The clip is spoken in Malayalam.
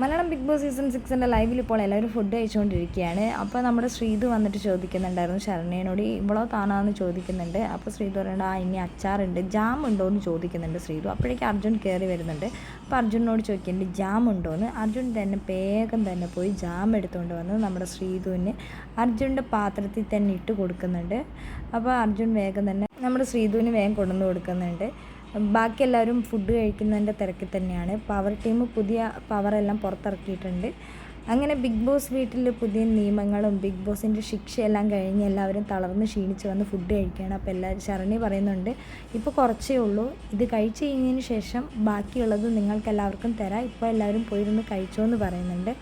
മലയാളം ബിഗ് ബോസ് സീസൺ സിക്സിന്റെ ലൈവിൽ ഇപ്പോൾ എല്ലാവരും ഫുഡ് കഴിച്ചുകൊണ്ടിരിക്കുകയാണ്. അപ്പോൾ നമ്മുടെ ശ്രീതു വന്നിട്ട് ചോദിക്കുന്നുണ്ടായിരുന്നു ശരണ്യനോട് ഇവളോ താനാന്ന് ചോദിക്കുന്നുണ്ട്. അപ്പോൾ ശ്രീതു പറയുന്നത് ആ ഇനി അച്ചാറുണ്ട് ജാം ഉണ്ടോ എന്ന് ചോദിക്കുന്നുണ്ട് ശ്രീതു. അപ്പോഴേക്കും അർജുൻ കയറി വരുന്നുണ്ട്. അപ്പോൾ അർജുനോട് ചോദിക്കുന്നുണ്ട് ജാം ഉണ്ടോ എന്ന് അർജുൻ തന്നെ വേഗം തന്നെ പോയി ജാം എടുത്തുകൊണ്ട് വന്ന് നമ്മുടെ ശ്രീതുവിന് അർജുന്റെ പാത്രത്തിൽ തന്നെ ഇട്ട് കൊടുക്കുന്നുണ്ട്. അപ്പോൾ അർജുൻ വേഗം തന്നെ നമ്മുടെ ശ്രീതുവിന് വേഗം കൊണ്ടുവന്ന് കൊടുക്കുന്നുണ്ട്. ബാക്കി എല്ലാവരും ഫുഡ് കഴിക്കുന്നതിന്റെ തിരക്കിൽ തന്നെയാണ്. പവർ ടീം പുതിയ പവറെല്ലാം പുറത്തിറക്കിയിട്ടുണ്ട്. അങ്ങനെ ബിഗ് ബോസ് വീട്ടിൽ പുതിയ നിയമങ്ങളും ബിഗ് ബോസിന്റെ ശിക്ഷയെല്ലാം കഴിഞ്ഞ് എല്ലാവരും തളർന്ന് ക്ഷീണിച്ച് വന്ന് ഫുഡ് കഴിക്കുകയാണ്. അപ്പോൾ എല്ലാവരും ശരണി പറയുന്നുണ്ട് ഇപ്പോൾ കുറച്ചേ ഉള്ളൂ. ഇത് കഴിച്ചു കഴിഞ്ഞതിന് ശേഷം ബാക്കിയുള്ളത് നിങ്ങൾക്ക് എല്ലാവർക്കും തരാം. ഇപ്പോൾ എല്ലാവരും പോയിരുന്ന് കഴിച്ചോ എന്ന് പറയുന്നുണ്ട്.